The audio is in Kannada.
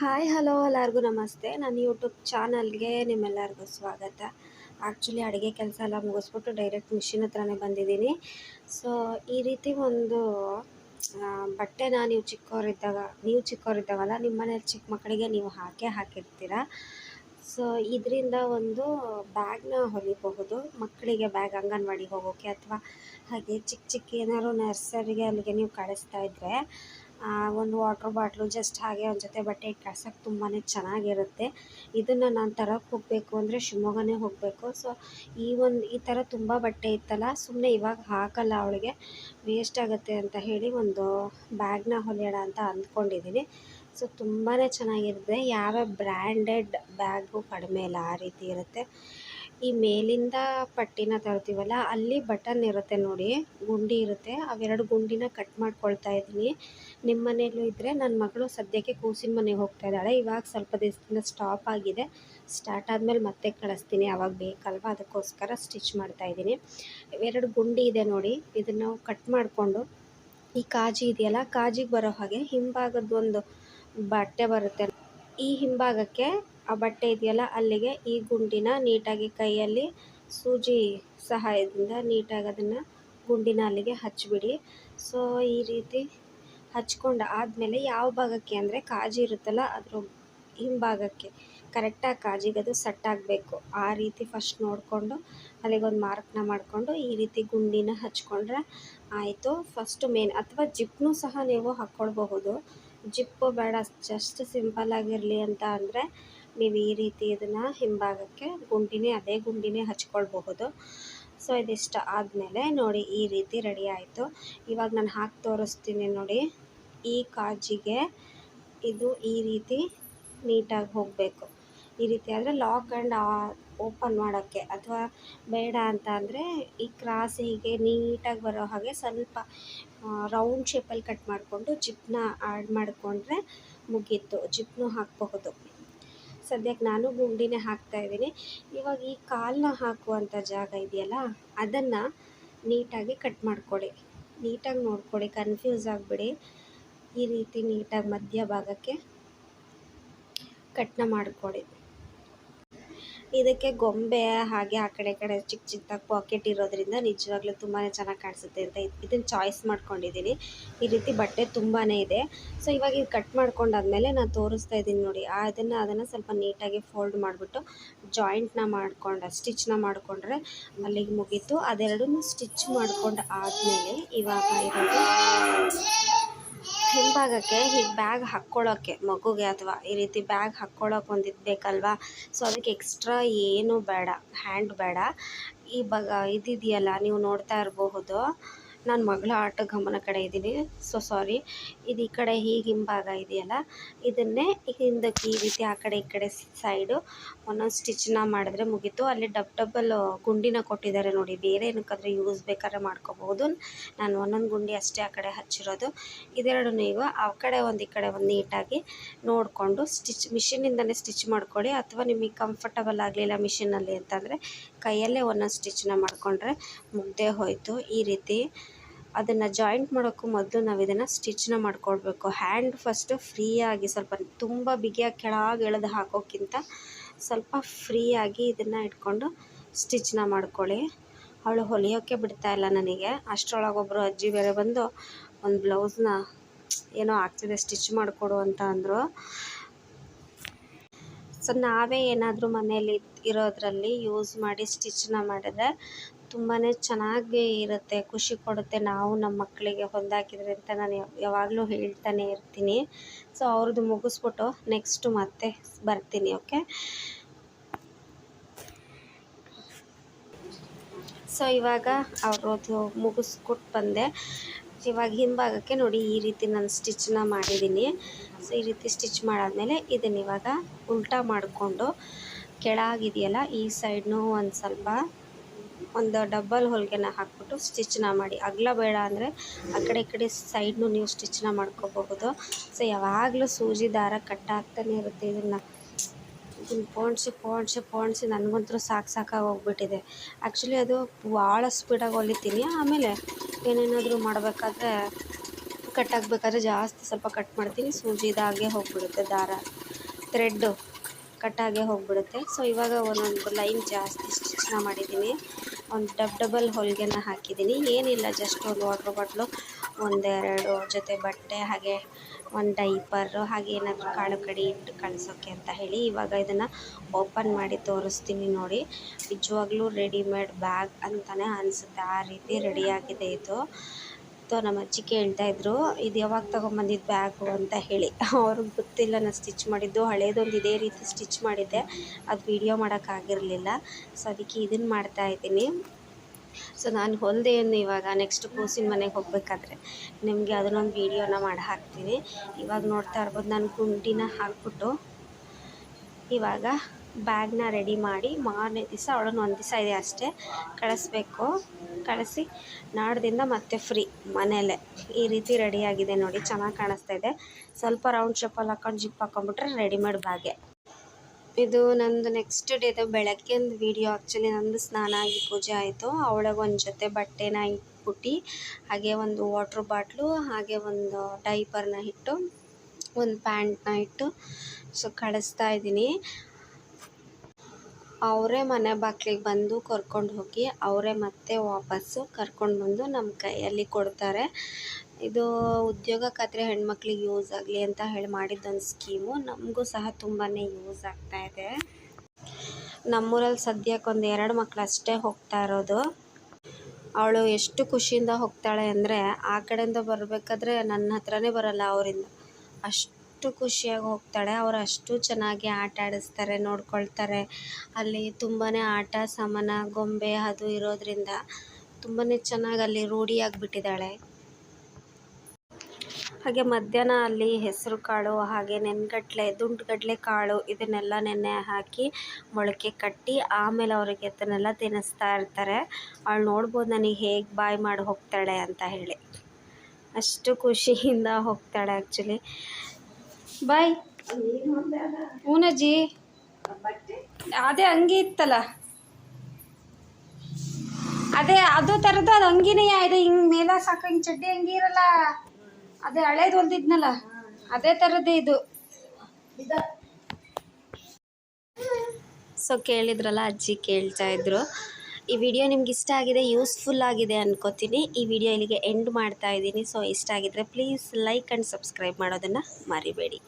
ಹಾಯ್ ಹಲೋ ಎಲ್ಲರಿಗೂ ನಮಸ್ತೆ. ನನ್ನ ಯೂಟ್ಯೂಬ್ ಚಾನಲ್ಗೆ ನಿಮ್ಮೆಲ್ಲರಿಗೂ ಸ್ವಾಗತ. ಆ್ಯಕ್ಚುಲಿ ಅಡುಗೆ ಕೆಲಸ ಎಲ್ಲ ಮುಗಿಸ್ಬಿಟ್ಟು ಡೈರೆಕ್ಟ್ ಮಿಷಿನ್ ಹತ್ರನೇ ಬಂದಿದ್ದೀನಿ. ಸೊ ಈ ರೀತಿ ಒಂದು ಬಟ್ಟೆನ ನೀವು ಚಿಕ್ಕವರಿದ್ದಾಗ ನೀವು ಚಿಕ್ಕವರಿದ್ದಾಗಲ್ಲ ನಿಮ್ಮ ಮನೇಲಿ ಚಿಕ್ಕ ಮಕ್ಕಳಿಗೆ ನೀವು ಹಾಕೇ ಹಾಕಿರ್ತೀರ? ಸೊ ಇದರಿಂದ ಒಂದು ಬ್ಯಾಗ್ನ ಹೊಲಿಬಹುದು. ಮಕ್ಕಳಿಗೆ ಬ್ಯಾಗ್ ಅಂಗನವಾಡಿಗೆ ಹೋಗೋಕ್ಕೆ ಅಥವಾ ಹಾಗೆ ಚಿಕ್ಕ ಚಿಕ್ಕ ಏನಾದ್ರು ನರ್ಸರಿಗೆ ಅಲ್ಲಿಗೆ ನೀವು ಕಳಿಸ್ತಾ ಇದ್ದರೆ ಆ, ಒಂದು ವಾಟ್ರ್ ಬಾಟ್ಲು ಜಸ್ಟ್ ಹಾಗೆ ಒಂದು ಜೊತೆ ಬಟ್ಟೆ ಇಟ್ಟು ಕಳ್ಸೋಕ್ಕೆ ತುಂಬಾ ಚೆನ್ನಾಗಿರುತ್ತೆ. ಇದನ್ನು ನಾನು ತರಕ್ಕೆ ಹೋಗಬೇಕು ಅಂದರೆ ಶಿವಮೊಗ್ಗನೇ ಹೋಗಬೇಕು. ಸೊ ಈ ಒಂದು, ಈ ಥರ ತುಂಬ ಬಟ್ಟೆ ಇತ್ತಲ್ಲ ಸುಮ್ಮನೆ ಇವಾಗ ಹಾಕಲ್ಲ ಅವಳಿಗೆ. ವೇಸ್ಟ್ ಆಗುತ್ತೆ ಅಂತ ಹೇಳಿ ಒಂದು ಬ್ಯಾಗ್ನ ಹೊಲಿಯೋಣ ಅಂತ ಅಂದ್ಕೊಂಡಿದ್ದೀನಿ ಸೊ ತುಂಬಾ ಚೆನ್ನಾಗಿರುತ್ತೆ. ಯಾವ ಬ್ರ್ಯಾಂಡೆಡ್ ಬ್ಯಾಗು ಕಡಿಮೆ ಇಲ್ಲ, ಆ ರೀತಿ ಇರುತ್ತೆ. ಈ ಮೇಲಿಂದ ಪಟ್ಟಿನ ತರ್ತೀವಲ್ಲ, ಅಲ್ಲಿ ಬಟನ್ ಇರುತ್ತೆ ನೋಡಿ, ಗುಂಡಿ ಇರುತ್ತೆ. ಅವೆರಡು ಗುಂಡಿನ ಕಟ್ ಮಾಡ್ಕೊಳ್ತಾ ಇದ್ದೀನಿ. ನಿಮ್ಮ ಮನೆಯಲ್ಲೂ ಇದ್ದರೆ ನನ್ನ ಮಗಳು ಸದ್ಯಕ್ಕೆ ಕೂಸಿನ ಮನೆಗೆ ಹೋಗ್ತಾ ಇದ್ದಾಳೆ. ಇವಾಗ ಸ್ವಲ್ಪ ದಿವಸದಿಂದ ಸ್ಟಾಪ್ ಆಗಿದೆ. ಸ್ಟಾರ್ಟ್ ಆದಮೇಲೆ ಮತ್ತೆ ಕಳಿಸ್ತೀನಿ. ಅವಾಗ ಬೇಕಲ್ವ? ಅದಕ್ಕೋಸ್ಕರ ಸ್ಟಿಚ್ ಮಾಡ್ತಾ ಇದ್ದೀನಿ. ಎರಡು ಗುಂಡಿ ಇದೆ ನೋಡಿ. ಇದನ್ನು ಕಟ್ ಮಾಡಿಕೊಂಡು. ಈ ಕಾಜಿ ಇದೆಯಲ್ಲ? ಕಾಜಿಗೆ ಬರೋ ಹಾಗೆ ಹಿಂಭಾಗದ ಒಂದು ಬಟ್ಟೆ ಬರುತ್ತೆ. ಈ ಹಿಂಭಾಗಕ್ಕೆ ಆ ಬಟ್ಟೆ ಇದೆಯಲ್ಲ? ಅಲ್ಲಿಗೆ ಈ ಗುಂಡಿನ ನೀಟಾಗಿ ಕೈಯಲ್ಲಿ ಸೂಜಿ ಸಹಾಯದಿಂದ ನೀಟಾಗಿ ಅದನ್ನು ಗುಂಡಿನ ಅಲ್ಲಿಗೆ ಹಚ್ಚಿಬಿಡಿ ಸೊ ಈ ರೀತಿ ಹಚ್ಕೊಂಡು ಆದಮೇಲೆ ಯಾವ ಭಾಗಕ್ಕೆ ಅಂದರೆ ಕಾಜಿ ಇರುತ್ತಲ್ಲ ಅದ್ರ ಹಿಂಭಾಗಕ್ಕೆ. ಕರೆಕ್ಟಾಗಿ ಕಾಜಿಗೆ ಅದು ಸೆಟ್ ಆಗಬೇಕು. ಆ ರೀತಿ ಫಸ್ಟ್ ನೋಡಿಕೊಂಡು ಅಲ್ಲಿಗೊಂದು ಮಾರ್ಕ್ನ ಮಾಡಿಕೊಂಡು ಈ ರೀತಿ ಗುಂಡಿನ ಹಚ್ಕೊಂಡ್ರೆ ಆಯಿತು. ಫಸ್ಟು ಮೇನ್ ಅಥವಾ ಜಿಪ್ನು ಸಹ ನೀವು ಹಾಕ್ಕೊಳ್ಬಹುದು ಜಿಪ್ಪು ಬೇಡ ಜಸ್ಟ್ ಸಿಂಪಲ್ ಆಗಿರಲಿ ಅಂತ ಅಂದರೆ ನೀವು ಈ ರೀತಿ ಇದನ್ನು ಹಿಂಭಾಗಕ್ಕೆ ಗುಂಡಿನೇ, ಅದೇ ಗುಂಡಿನೇ ಹಚ್ಕೊಳ್ಬಹುದು. ಸೊ ಇದಿಷ್ಟು ಆದಮೇಲೆ ನೋಡಿ ಈ ರೀತಿ ರೆಡಿ ಆಯಿತು. ಇವಾಗ ನಾನು ಹಾಕಿ ತೋರಿಸ್ತೀನಿ ನೋಡಿ. ಈ ಕಾಜಿಗೆ ಇದು ಈ ರೀತಿ ನೀಟಾಗಿ ಹೋಗಬೇಕು. ಈ ರೀತಿ ಆದರೆ ಲಾಕ್ ಆ್ಯಂಡ್ ಓಪನ್ ಮಾಡೋಕ್ಕೆ ಅಥವಾ ಬೇಡ ಅಂತ ಅಂದರೆ ಈ ಕ್ರಾಸ್ ಹೀಗೆ ನೀಟಾಗಿ ಬರೋ ಹಾಗೆ ಸ್ವಲ್ಪ ರೌಂಡ್ ಶೇಪಲ್ಲಿ ಕಟ್ ಮಾಡಿಕೊಂಡು ಜಿಪ್ನ ಆ್ಯಡ್ ಮಾಡಿಕೊಂಡ್ರೆ ಮುಗೀತು. ಜಿಪ್ನು ಹಾಕಬಹುದು. ಸದ್ಯಕ್ಕೆ ನಾನು ಗುಂಡಿನೇ ಹಾಕ್ತಾಯಿದ್ದೀನಿ ಇವಾಗ ಈ ಕಾಲನ್ನ ಹಾಕುವಂಥ ಜಾಗ ಇದೆಯಲ್ಲ, ಅದನ್ನು ನೀಟಾಗಿ ಕಟ್ ಮಾಡ್ಕೊಳ್ಳಿ. ನೀಟಾಗಿ ನೋಡ್ಕೊಳ್ಳಿ ಕನ್ಫ್ಯೂಸ್ ಆಗಿಬಿಡಿ. ಈ ರೀತಿ ನೀಟಾಗಿ ಮಧ್ಯ ಭಾಗಕ್ಕೆ ಕಟ್ನ ಮಾಡಿಕೊಡಿ ಇದಕ್ಕೆ ಗೊಂಬೆ ಹಾಗೆ ಆ ಕಡೆ ಕಡೆ ಚಿಕ್ಕ ಚಿಕ್ಕದಾಗಿ ಪಾಕೆಟ್ ಇರೋದ್ರಿಂದ ನಿಜವಾಗ್ಲೂ ತುಂಬಾ ಚೆನ್ನಾಗಿ ಕಾಣಿಸುತ್ತೆ ಅಂತ ಇದನ್ನು ಚಾಯ್ಸ್ ಮಾಡ್ಕೊಂಡಿದ್ದೀನಿ. ಈ ರೀತಿ ಬಟ್ಟೆ ತುಂಬಾ ಇದೆ. ಸೊ ಇವಾಗ ಇದು ಕಟ್ ಮಾಡ್ಕೊಂಡಾದ್ಮೇಲೆ ನಾನು ತೋರಿಸ್ತಾ ಇದ್ದೀನಿ ನೋಡಿ. ಅದನ್ನು ಅದನ್ನು ಸ್ವಲ್ಪ ನೀಟಾಗಿ ಫೋಲ್ಡ್ ಮಾಡಿಬಿಟ್ಟು ಜಾಯಿಂಟ್ನ ಮಾಡ್ಕೊಂಡು ಸ್ಟಿಚ್ನ ಮಾಡಿಕೊಂಡ್ರೆ ಅಲ್ಲಿಗೆ ಮುಗೀತು. ಅದೆರಡನ್ನೂ ಸ್ಟಿಚ್ ಮಾಡ್ಕೊಂಡು ಆದಮೇಲೆ ಇವಾಗ ಇರೋದು ಹಿಂಭಾಗಕ್ಕೆ ಹೀಗೆ ಬ್ಯಾಗ್ ಹಾಕ್ಕೊಳ್ಳೋಕ್ಕೆ ಮಗುಗೆ ಅಥವಾ ಈ ರೀತಿ ಬ್ಯಾಗ್ ಹಾಕ್ಕೊಳ್ಳೋಕೆ ಒಂದು ಇದು ಬೇಕಲ್ವಾ ಸೊ ಅದಕ್ಕೆ ಎಕ್ಸ್ಟ್ರಾ ಏನೂ ಬೇಡ ಹ್ಯಾಂಡ್ ಬೇಡ. ಈ ಬಗ ಇದಿದೆಯಲ್ಲ, ನೀವು ನೋಡ್ತಾ ಇರಬಹುದು. ನಾನು ಮಗಳ ಆಟ ಗಮನ ಕಡೆ ಇದ್ದೀನಿ. ಸೊ ಸಾರಿ ಇದು ಈ ಕಡೆ ಹೀಗೆ ಹಿಂಭಾಗ ಇದೆಯಲ್ಲ? ಇದನ್ನೇ ಹಿಂದಕ್ಕೆ ಈ ರೀತಿ ಆ ಕಡೆ ಈ ಕಡೆ ಸೈಡು ಒಂದೊಂದು ಸ್ಟಿಚ್ನ ಮಾಡಿದ್ರೆ ಮುಗೀತು. ಅಲ್ಲಿ ಡಬ್ ಡಬ್ಬಲ್ ಗುಂಡಿನ ಕೊಟ್ಟಿದ್ದಾರೆ ನೋಡಿ. ಬೇರೆ ಏನಕ್ಕಾದ್ರೂ ಯೂಸ್ ಬೇಕಾದ್ರೆ ಮಾಡ್ಕೋಬಹುದು ನಾನು ಒಂದೊಂದು ಗುಂಡಿ ಅಷ್ಟೇ ಆ ಕಡೆ ಹಚ್ಚಿರೋದು. ಇದೆರಡು ಈಗ ಆ ಕಡೆ ಒಂದು ಈ ಕಡೆ ಒಂದು ನೀಟಾಗಿ ನೋಡಿಕೊಂಡು ಸ್ಟಿಚ್ ಮಿಷಿನಿಂದಲೇ ಸ್ಟಿಚ್ ಮಾಡ್ಕೊಳ್ಳಿ. ಅಥವಾ ನಿಮಗೆ ಕಂಫರ್ಟಬಲ್ ಆಗಲಿಲ್ಲ ಮಿಷಿನಲ್ಲಿ ಅಂತಂದರೆ ಕೈಯಲ್ಲೇ ಒಂದೊಂದು ಸ್ಟಿಚ್ನ ಮಾಡಿಕೊಂಡ್ರೆ ಮುಗ್ದೇ ಹೋಯಿತು. ಈ ರೀತಿ ಅದನ್ನು ಜಾಯಿಂಟ್ ಮಾಡೋಕ್ಕೂ ಮೊದಲು ನಾವು ಇದನ್ನು ಸ್ಟಿಚ್ನ ಮಾಡ್ಕೊಳ್ಬೇಕು. ಹ್ಯಾಂಡ್ ಫಸ್ಟು ಫ್ರೀಯಾಗಿ ಸ್ವಲ್ಪ ತುಂಬ ಬಿಗಿಯಾಗಿ ಕೆಳಗೆ ಎಳೆದು ಹಾಕೋಕ್ಕಿಂತ ಸ್ವಲ್ಪ ಫ್ರೀಯಾಗಿ ಇದನ್ನು ಇಟ್ಕೊಂಡು ಸ್ಟಿಚ್ನ ಮಾಡ್ಕೊಳ್ಳಿ. ಅವಳು ಹೊಲಿಯೋಕ್ಕೆ ಬಿಡ್ತಾ ಇಲ್ಲ ನನಗೆ. ಅಷ್ಟರೊಳಗೆ ಒಬ್ಬರು ಅಜ್ಜಿ ಬೇರೆ ಬಂದು ಒಂದು ಬ್ಲೌಸ್ನ ಏನೋ ಆಗ್ತಿದೆ ಸ್ಟಿಚ್ ಮಾಡಿಕೊಡು ಅಂತ ಅಂದರು. ಸೊ ನಾವೇ ಏನಾದರೂ ಮನೇಲಿ ಇರೋದ್ರಲ್ಲಿ ಯೂಸ್ ಮಾಡಿ ಸ್ಟಿಚ್ನ ಮಾಡಿದ್ರೆ ತುಂಬಾ ಚೆನ್ನಾಗಿ ಇರುತ್ತೆ, ಖುಷಿ ಕೊಡುತ್ತೆ. ನಾವು ನಮ್ಮ ಮಕ್ಕಳಿಗೆ ಹೊಲ್ದಾಕಿದ್ರೆ ಅಂತ ನಾನು ಯಾವಾಗಲೂ ಹೇಳ್ತಾನೆ ಇರ್ತೀನಿ. ಸೊ ಅವ್ರದ್ದು ಮುಗಿಸ್ಬಿಟ್ಟು ನೆಕ್ಸ್ಟು ಮತ್ತೆ ಬರ್ತೀನಿ ಓಕೆ ಸೊ ಇವಾಗ ಅವ್ರದ್ದು ಮುಗಿಸ್ಕೊಟ್ಟು ಬಂದೆ. ಇವಾಗ ಹಿಂಭಾಗಕ್ಕೆ ನೋಡಿ ಈ ರೀತಿ ನಾನು ಸ್ಟಿಚ್ನ ಮಾಡಿದ್ದೀನಿ. ಸೊ, ಈ ರೀತಿ ಸ್ಟಿಚ್ ಮಾಡಾದಮೇಲೆ ಇದನ್ನು ಇವಾಗ ಉಲ್ಟಾ ಮಾಡಿಕೊಂಡು ಕೆಳಗಿದೆಯಲ್ಲ, ಈ ಸೈಡ್ನು ಒಂದು ಸ್ವಲ್ಪ ಒಂದು ಡಬ್ಬಲ್ ಹೊಲಿಗೆನ ಹಾಕ್ಬಿಟ್ಟು ಸ್ಟಿಚ್ನ ಮಾಡಿ. ಅಗಲ ಬೇಡ ಅಂದರೆ ಆ ಕಡೆ ಈ ಕಡೆ ಸೈಡ್ನು ನೀವು ಸ್ಟಿಚ್ನ ಮಾಡ್ಕೋಬಹುದು. ಸೊ, ಯಾವಾಗಲೂ ಸೂಜಿ ದಾರ ಕಟ್ಟಾಗ್ತಾನೆ ಇರುತ್ತೆ ಇದನ್ನು. ಇದನ್ನು ಪೋಣಿಸಿ ಪೋಣಿಸಿ ಪೋಣಿಸಿ ನನಗಂತೂ ಸಾಕು ಸಾಕಾಗಿ ಹೋಗ್ಬಿಟ್ಟಿದೆ. ಆ್ಯಕ್ಚುಲಿ ಅದು ಭಾಳ ಸ್ಪೀಡಾಗಿ ಹೊಲಿತೀನಿ, ಆಮೇಲೆ ಏನೇನಾದರೂ ಮಾಡಬೇಕಾದ್ರೆ ಕಟ್ ಆಗಬೇಕಾದ್ರೆ ಜಾಸ್ತಿ ಸ್ವಲ್ಪ ಕಟ್ ಮಾಡ್ತೀನಿ, ಸೂಜಿ ಇದಾಗೆ ಹೋಗಿಬಿಡುತ್ತೆ, ದಾರ ಥ್ರೆಡ್ಡು ಕಟ್ಟಾಗೆ ಹೋಗ್ಬಿಡುತ್ತೆ. ಸೊ ಇವಾಗ ಒಂದೊಂದು ಲೈನ್ ಜಾಸ್ತಿ ಸ್ಟಿಚ್ನ ಮಾಡಿದ್ದೀನಿ, ಒಂದು ಡಬ್ ಡಬಲ್ ಹೊಲಿಗೆನ ಹಾಕಿದ್ದೀನಿ. ಏನಿಲ್ಲ ಜಸ್ಟ್ ಒಂದು ವಾಟ್ರ್ ಬಾಟ್ಲು ಒಂದೆರಡು ಜೊತೆ ಬಟ್ಟೆ, ಹಾಗೆ ಒಂದು ಡೈಪರು ಹಾಗೆ ಏನಾದರೂ ಕಾಳು ಕಡಿ ಇಟ್ಟು ಕಳಿಸೋಕ್ಕೆ ಅಂತ ಹೇಳಿ ಇವಾಗ ಇದನ್ನು ಓಪನ್ ಮಾಡಿ ತೋರಿಸ್ತೀನಿ ನೋಡಿ. ನಿಜವಾಗ್ಲೂ ರೆಡಿಮೇಡ್ ಬ್ಯಾಗ್ ಅಂತಲೇ ಅನಿಸುತ್ತೆ. ಆ ರೀತಿ ರೆಡಿಯಾಗಿದೆ ಇದು. ನಮ್ಮ ಅಜ್ಜಿ ಕೇಳ್ತಾ ಇದ್ರು, ಇದು ಯಾವಾಗ ತೊಗೊಂಬಂದಿದ್ದು ಬ್ಯಾಗು ಅಂತ ಹೇಳಿ. ಅವ್ರಿಗೆ ಗೊತ್ತಿಲ್ಲ, ನಾನು ಸ್ಟಿಚ್ ಮಾಡಿದ್ದು. ಹಳೇದೊಂದು ಇದೇ ರೀತಿ ಸ್ಟಿಚ್ ಮಾಡಿದ್ದೆ. ಅದು ವೀಡಿಯೋ ಮಾಡೋಕ್ಕಾಗಿರಲಿಲ್ಲ ಸೊ, ಅದಕ್ಕೆ ಇದನ್ನು ಮಾಡ್ತಾ ಇದ್ದೀನಿ. ಸೊ ನಾನು ಹೊಲ್ದೇನು ಇವಾಗ ನೆಕ್ಸ್ಟ್ ಕೂಸಿನ ಮನೆಗೆ ಹೋಗಬೇಕಾದ್ರೆ ನಿಮಗೆ ಅದನ್ನೊಂದು ವೀಡಿಯೋನ ಮಾಡಿ ಹಾಕ್ತೀನಿ. ಇವಾಗ ನೋಡ್ತಾ ಇರ್ಬೋದು ನಾನು ಗುಂಡಿನ ಹಾಕ್ಬಿಟ್ಟು ಇವಾಗ ಬ್ಯಾಗ್ನ ರೆಡಿ ಮಾಡಿ ಮಾರನೇ ದಿವಸ ಅವಳನ್ನು ಒಂದು ದಿವಸ ಇದೆ ಅಷ್ಟೇ ಕಳಿಸ್ಬೇಕು. ಕಳಿಸಿ ನಾಡ್ದಿಂದ ಮತ್ತೆ ಫ್ರೀ ಮನೆಯಲ್ಲೇ. ಈ ರೀತಿ ರೆಡಿಯಾಗಿದೆ ನೋಡಿ, ಚೆನ್ನಾಗಿ ಕಾಣಿಸ್ತಾ ಇದೆ. ಸ್ವಲ್ಪ ರೌಂಡ್ ಶೇಪಲ್ಲಿ ಹಾಕೊಂಡು ಜಿಪ್ ಹಾಕೊಂಡ್ಬಿಟ್ರೆ ರೆಡಿಮೇಡ್ ಬ್ಯಾಗೆ ಇದು ನಂದು ನೆಕ್ಸ್ಟ್ ಡೇದು ಬೆಳಗ್ಗೆಂದು ವೀಡಿಯೋ ಆ್ಯಕ್ಚುಲಿ ನಂದು ಸ್ನಾನ ಆಗಿ ಪೂಜೆ ಆಯಿತು. ಅವಳಗೆ ಒಂದು ಜೊತೆ ಬಟ್ಟೆನ ಇಟ್ಬಿಟ್ಟು, ಹಾಗೆ ಒಂದು ವಾಟ್ರ್ ಬಾಟ್ಲು ಹಾಗೆ ಒಂದು ಡೈಪರ್ನ ಇಟ್ಟು, ಒಂದು ಪ್ಯಾಂಟ್ನ ಇಟ್ಟು ಸೊ ಕಳಿಸ್ತಾ ಇದ್ದೀನಿ. ಅವರೇ ಮನೆ ಬಾಗಿಲಿಗೆ ಬಂದು ಕರ್ಕೊಂಡು ಹೋಗಿ, ಅವರೇ ಮತ್ತೆ ವಾಪಸ್ಸು ಕರ್ಕೊಂಡು ಬಂದು ನಮ್ಮ ಕೈಯಲ್ಲಿ ಕೊಡ್ತಾರೆ. ಇದು ಉದ್ಯೋಗ ಖಾತ್ರಿ ಹೆಣ್ಮಕ್ಳಿಗೆ ಯೂಸ್ ಆಗಲಿ ಅಂತ ಹೇಳಿ ಮಾಡಿದ್ದೊಂದು ಸ್ಕೀಮು. ನಮಗೂ ಸಹ ತುಂಬಾ ಯೂಸ್ ಆಗ್ತಾ ಇದೆ. ನಮ್ಮೂರಲ್ಲಿ ಸದ್ಯಕ್ಕೆ ಒಂದು ಎರಡು ಮಕ್ಳು ಅಷ್ಟೇ ಹೋಗ್ತಾ ಇರೋದು. ಅವಳು ಎಷ್ಟು ಖುಷಿಯಿಂದ ಹೋಗ್ತಾಳೆ ಅಂದರೆ, ಆ ಕಡೆಯಿಂದ ಬರಬೇಕಾದ್ರೆ ನನ್ನ ಹತ್ರನೇ ಬರಲ್ಲ ಅವರಿಂದ. ಅಷ್ಟು ಖುಷಿಯಾಗಿ ಹೋಗ್ತಾಳೆ. ಅವ್ರು ಅಷ್ಟು ಚೆನ್ನಾಗಿ ಆಟ ಆಡಿಸ್ತಾರೆ, ನೋಡ್ಕೊಳ್ತಾರೆ. ಅಲ್ಲಿ ತುಂಬಾ ಆಟ, ಸಾಮಾನ, ಗೊಂಬೆ ಅದು ಇರೋದ್ರಿಂದ ತುಂಬಾ ಚೆನ್ನಾಗಿ ಅಲ್ಲಿ ರೂಢಿಯಾಗಿಬಿಟ್ಟಿದ್ದಾಳೆ. ಹಾಗೆ ಮಧ್ಯಾಹ್ನ ಅಲ್ಲಿ ಹೆಸರು ಕಾಳು, ಹಾಗೆ ನೆನ್ಗಟ್ಲೆ ದುಂಡುಗಡ್ಲೆ ಕಾಳು ಇದನ್ನೆಲ್ಲ ನೆನೆ ಹಾಕಿ ಮೊಳಕೆ ಕಟ್ಟಿ ಆಮೇಲೆ ಅವರಿಗೆ ಅದನ್ನೆಲ್ಲ ತಿನ್ನಿಸ್ತಾ ಇರ್ತಾರೆ. ಅವಳು ನೋಡ್ಬೋದು ನನಗೆ ಹೇಗೆ ಬಾಯ್ ಮಾಡಿ ಹೋಗ್ತಾಳೆ ಅಂತ ಹೇಳಿ. ಅಷ್ಟು ಖುಷಿಯಿಂದ ಹೋಗ್ತಾಳೆ ಆ್ಯಕ್ಚುಲಿ ಬಾಯ್ ಹೂನಜ್ಜಿ ಅದೇ ಅಂಗಿ ಇತ್ತಲ್ಲ? ಅದೇ ಅದು ಥರದ್ದು ಅದು ಅಂಗಿನೇ ಇದು. ಹಿಂಗೆ ಮೇಲೆ ಸಾಕು, ಹಿಂಗೆ ಚಡ್ಡಿ ಹಂಗಿರಲ್ಲ ಅದೇ ಹಳೇದು ಹೊಲ್ದಿದ್ನಲ್ಲ ಅದೇ ಥರದ್ದೇ ಇದು. ಸೊ ಕೇಳಿದ್ರಲ್ಲ, ಅಜ್ಜಿ ಕೇಳ್ತಾ ಇದ್ರು. ಈ ವಿಡಿಯೋ ನಿಮ್ಗೆ ಇಷ್ಟ ಆಗಿದೆ ಯೂಸ್ಫುಲ್ ಆಗಿದೆ ಅನ್ಕೋತೀನಿ. ಈ ವಿಡಿಯೋ ಇಲ್ಲಿಗೆ ಎಂಡ್ ಮಾಡ್ತಾ ಇದ್ದೀನಿ. ಸೊ ಇಷ್ಟ ಆಗಿದ್ರೆ ಪ್ಲೀಸ್ ಲೈಕ್ ಆ್ಯಂಡ್ ಸಬ್ಸ್ಕ್ರೈಬ್ ಮಾಡೋದನ್ನು ಮರಿಬೇಡಿ.